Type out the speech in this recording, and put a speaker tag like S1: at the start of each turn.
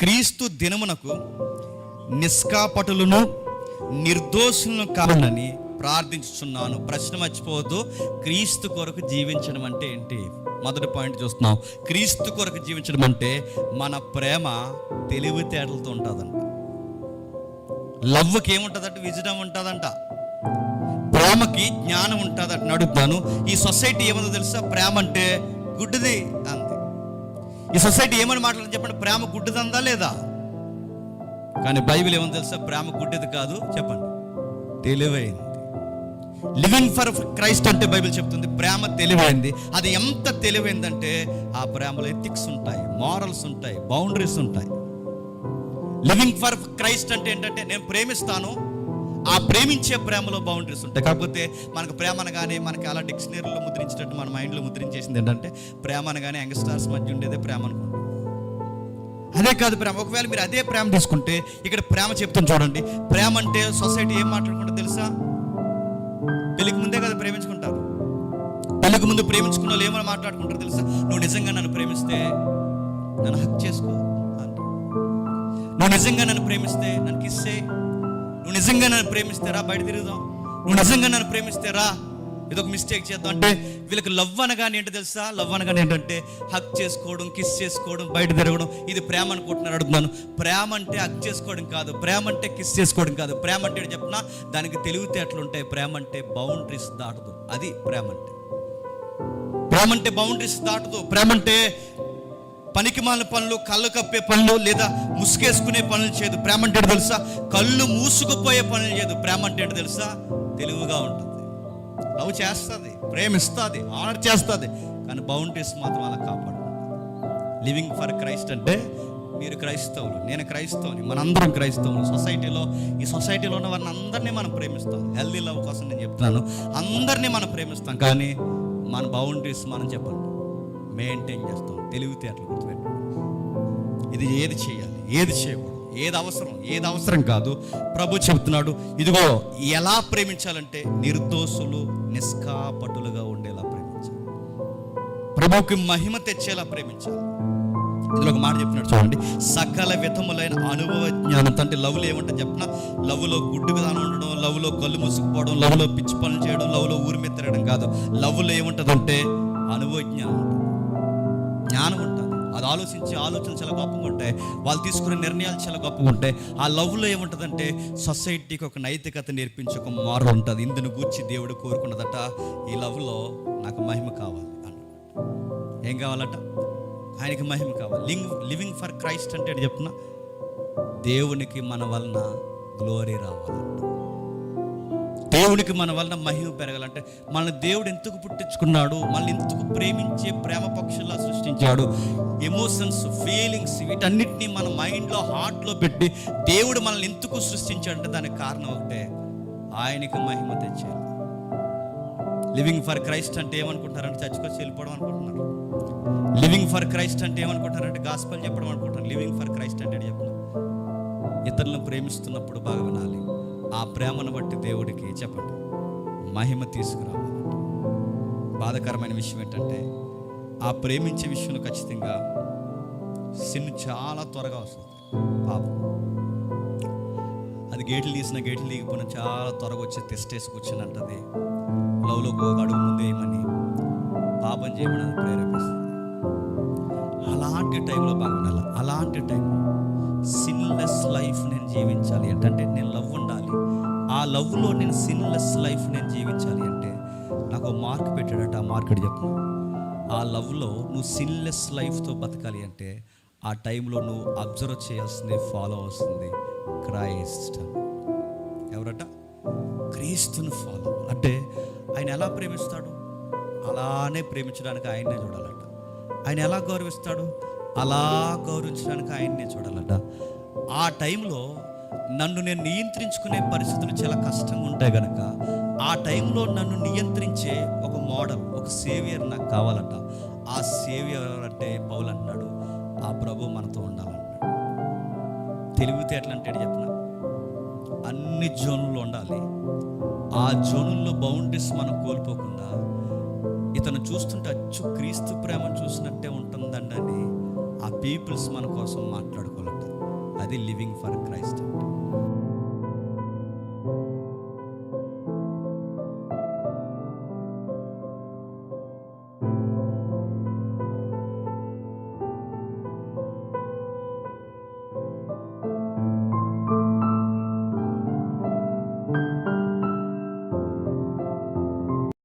S1: క్రీస్తు దినమునకు నిష్కాపటులను నిర్దోషులను కావాలని ప్రార్థించుచున్నాను. ప్రశ్న మర్చిపోవద్దు. క్రీస్తు కొరకు జీవించడం అంటే ఏంటి? మొదటి పాయింట్ చూస్తున్నాం. క్రీస్తు కొరకు జీవించడం అంటే మన ప్రేమ తెలివితేటలతో ఉంటుందంట. లవ్కి ఏముంటుందంట? విజడం ఉంటుందంట. ప్రేమకి జ్ఞానం ఉంటుందంట. నడుపుతాను. ఈ సొసైటీ ఏముందో తెలుసా? ప్రేమ అంటే గుడ్డిది అంత ఈ సొసైటీ ఏమని మాట్లాడని చెప్పండి? ప్రేమ గుడ్డిదందా లేదా? కానీ బైబిల్ ఏమని తెలుసా? ప్రేమ గుడ్డిది కాదు. చెప్పండి. తెలివైంది. లివింగ్ ఫర్ క్రైస్ట్ అంటే బైబిల్ చెప్తుంది. ప్రేమ తెలివైంది. అది ఎంత తెలివైందంటే ఆ ప్రేమలో ఎథిక్స్ ఉంటాయి మారల్స్ ఉంటాయి బౌండరీస్ ఉంటాయి. లివింగ్ ఫర్ క్రైస్ట్ అంటే ఏంటంటే నేను ప్రేమిస్తాను ఆ ప్రేమించే ప్రేమలో బౌండరీస్ ఉంటాయి. కాకపోతే మనకు ప్రేమ అనగానే మనకి అలా డిక్షనరీలో ముద్రించినట్టు మన మైండ్లో ముద్రించేసింది ఏంటంటే ప్రేమ అనగానే యంగ్స్టార్స్ మధ్య ఉండేదే ప్రేమ అనుకుంటాం. అదే కాదు ప్రేమ. ఒకవేళ మీరు అదే ప్రేమ తీసుకుంటే ఇక్కడ ప్రేమ చెప్తాను చూడండి. ప్రేమ అంటే సొసైటీ ఏం మాట్లాడుకుంటుందో తెలుసా? పెళ్ళికి ముందే కదా ప్రేమించుకుంటారు. పెళ్ళికి ముందు ప్రేమించుకున్న వాళ్ళు ఏమని మాట్లాడుకుంటారు తెలుసా? నువ్వు నిజంగా నన్ను ప్రేమిస్తే నన్ను హక్ చేసుకో నువ్వు నిజంగా నన్ను ప్రేమిస్తే నన్ను కిస్ చేయి. నిజంగా నన్ను ప్రేమిస్తే రా బయట తిరుగుదాం. నువ్వు నిజంగా నన్ను ప్రేమిస్తే రా ఒక మిస్టేక్ చేద్దాం అంటే వీళ్ళకి లవ్ అనగానే ఏంటో తెలుసా? లవ్ అనగానే ఏంటంటే హక్ చేసుకోవడం కిస్ చేసుకోవడం బయట తిరగడం. ఇది ప్రేమ అనుకుంటున్నారు అడుగుతున్నాను. ప్రేమ అంటే హక్ చేసుకోవడం కాదు. ప్రేమ అంటే కిస్ చేసుకోవడం కాదు. ప్రేమ అంటే చెప్పినా? దానికి తెలివితేటలు ఉంటాయి ప్రేమ అంటే బౌండరీస్ దాటదు. అది ప్రేమ అంటే. ప్రేమ అంటే బౌండరీస్ దాటదు. ప్రేమ అంటే పనికిమాలిన పనులు కళ్ళు కప్పే పనులు లేదా ముసుకేసుకునే పనులు చేయదు. ప్రేమ అంటే తెలుసా? కళ్ళు మూసుకుపోయే పనులు చేయదు. ప్రేమ అంటే తెలుసా? తెలివిగా ఉంటుంది. లవ్ చేస్తుంది ప్రేమిస్తుంది ఆనర్ చేస్తుంది కానీ బౌండరీస్ మాత్రం అలా కాపాడు లివింగ్ ఫర్ క్రైస్ట్ అంటే మీరు క్రైస్తవులు నేను క్రైస్తవుని మనందరం క్రైస్తవులు. సొసైటీలో ఈ సొసైటీలో ఉన్న వారిని అందరినీ మనం ప్రేమిస్తాం. హెల్దీ లవ్ కోసం నేను చెప్తున్నాను. అందరినీ మనం ప్రేమిస్తాం కానీ మన బౌండరీస్ మనం చెప్పండి మెయింటైన్ చేస్తాం. తెలివితేటలు గుర్తుపెట్టుకోండి. ఇది ఏది చేయాలి? ఏది చేయకూడదు? ఏది అవసరం? ఏది అవసరం కాదు. ప్రభు చెబుతున్నాడు ఇదిగో ఎలా ప్రేమించాలంటే నిర్దోషులు నిష్కాపటులుగా ఉండేలా ప్రేమించాలి. ప్రభుకి మహిమ తెచ్చేలా ప్రేమించాలి. ఇందులో ఒక మాట చెప్తున్నాడు చూడండి. సకల విధములైన అనుభవ జ్ఞానం అంటే లవ్లో ఏమంటే చెప్పిన లవ్లో గుడ్డు విధానం ఉండడం లవ్లో కళ్ళు మూసుకుపోవడం లవ్లో పిచ్చి పనులు చేయడం లవ్లో ఊరి మీద తిరగడం కాదు. లవ్లో ఏముంటుందంటే అనుభవ జ్ఞానం. ఉంటుంది జ్ఞానం ఉంటుంది. అది ఆలోచించే ఆలోచనలు చాలా గొప్పగా ఉంటాయి. వాళ్ళు తీసుకునే నిర్ణయాలు చాలా గొప్పగా ఉంటాయి. ఆ లవ్లో ఏముంటుందంటే సొసైటీకి ఒక నైతికత నేర్పించే ఒక మారల్ ఉంటుంది. ఇందును గూర్చి దేవుడు కోరుకున్నదట ఈ లవ్లో నాకు మహిమ కావాలి అన్నాడు. ఏం కావాలట? ఆయనకి మహిమ కావాలి. లింగ్ లివింగ్ ఫర్ క్రైస్ట్ అంటే చెప్తున్నా? దేవునికి మన వలన గ్లోరీ రావాలంట. దేవునికి మన వలన మహిమ పెరగాలంటే మన దేవుడు ఎందుకు పుట్టించుకున్నాడు? మనల్ని ఎందుకు ప్రేమించే ప్రేమ పక్షుల్లా సృష్టించాడు? ఎమోషన్స్ ఫీలింగ్స్ వీటన్నిటిని మన మైండ్లో హార్ట్లో పెట్టి దేవుడు మనల్ని ఎందుకు సృష్టించాడంటే దానికి కారణం ఒకటే. ఆయనకి మహిమ తెచ్చాడు. లివింగ్ ఫర్ క్రైస్ట్ అంటే ఏమనుకుంటారంటే చచ్చుకొచ్చి వెళ్ళిపోవడం అనుకుంటున్నారు. లివింగ్ ఫర్ క్రైస్ట్ అంటే ఏమనుకుంటారంటే గాస్పల్ చెప్పడం అనుకుంటారు లివింగ్ ఫర్ క్రైస్ట్ అంటే చెప్పడం. ఇతరులను ప్రేమిస్తున్నప్పుడు బాగా వినాలి. ఆ ప్రేమను బట్టి దేవుడికి చెప్పండి. మహిమ తీసుకురావాలి బాధకరమైన విషయం ఏంటంటే ఆ ప్రేమించే విషయంలో ఖచ్చితంగా సిన్ చాలా త్వరగా వస్తుంది. పాపం. అది గేట్లు తీసిన గేట్లు తీగిపోయిన చాలా త్వరగా వచ్చి తెస్టేసి కూర్చొని అంటది. లవ్లో ఒక అడుగు ముందు పాపం చేయమని ప్రేరేపిస్తుంది. అలాంటి టైంలో బాగుండాలి. అలాంటి టైంలో సిన్లెస్ లైఫ్ నేను జీవించాలి ఏంటంటే లవ్లో నేను సిన్లెస్ లైఫ్ నేను జీవించాలి అంటే నాకు మార్క్ పెట్టాడట. ఆ మార్కెట్ చెప్పు. ఆ లవ్లో నువ్వు సిన్లెస్ లైఫ్తో బతకాలి అంటే ఆ టైంలో నువ్వు అబ్జర్వ్ చేయాల్సింది ఫాలో అవుతుంది క్రైస్ట్ ఎవరట? క్రీస్తుని ఫాలో అంటే ఆయన ఎలా ప్రేమిస్తాడు? అలానే ప్రేమించడానికి ఆయన్నే చూడాలట. ఆయన ఎలా గౌరవిస్తాడు? అలా గౌరవించడానికి ఆయన్నే చూడాలట. ఆ టైంలో నన్ను నేను నియంత్రించుకునే పరిస్థితులు చాలా కష్టంగా ఉంటాయి కనుక ఆ టైంలో నన్ను నియంత్రించే ఒక మోడల్ ఒక సేవియర్ నాకు కావాలట. ఆ సేవియర్ అంటే పౌలు అంటున్నాడు ఆ ప్రభు మనతో ఉండాలన్నాడు ఎట్లా అంటే చెప్పిన? అన్ని జోన్లు ఉండాలి. ఆ జోనుల్లో బౌండరీస్ మనం కోల్పోకుండా ఇతను చూస్తుంటే అచ్చు క్రీస్తు ప్రేమ చూసినట్టే ఉంటుందండి అని ఆ పీపుల్స్ మన కోసం మాట్లాడుకోలేదు అది లివింగ్ ఫర్ క్రైస్ట్. అంటే